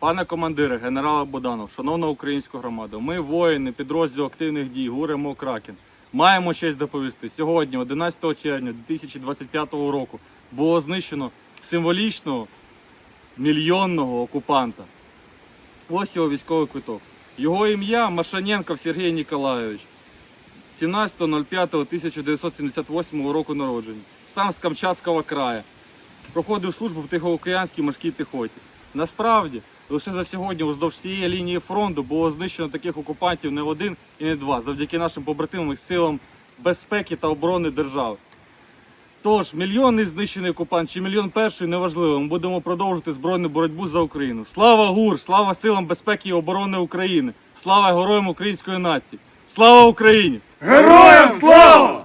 Пане командире, генерал Боданов, шановна українська громада, ми воїни підрозділу активних дій ГУР МО Кракен. Маємо честь доповісти. Сьогодні, 11 червня 2025 року, було знищено символічного мільйонного окупанта. Ось його військовий квиток. Його ім'я Машаненков Сергій Ніколайович. 17.05.1978 року народження. Сам з Камчатського краю. Проходив службу в Тихоокеанській морській піхоті. Насправді, лише за сьогодні уздовж всієї лінії фронту було знищено таких окупантів не один і не два, завдяки нашим побратимам силам безпеки та оборони держави. Тож, мільйонний знищений окупант чи мільйон перший неважливо. Ми будемо продовжувати збройну боротьбу за Україну. Слава ГУР! Слава силам безпеки і оборони України! Слава героям української нації! Слава Україні! Героям слава!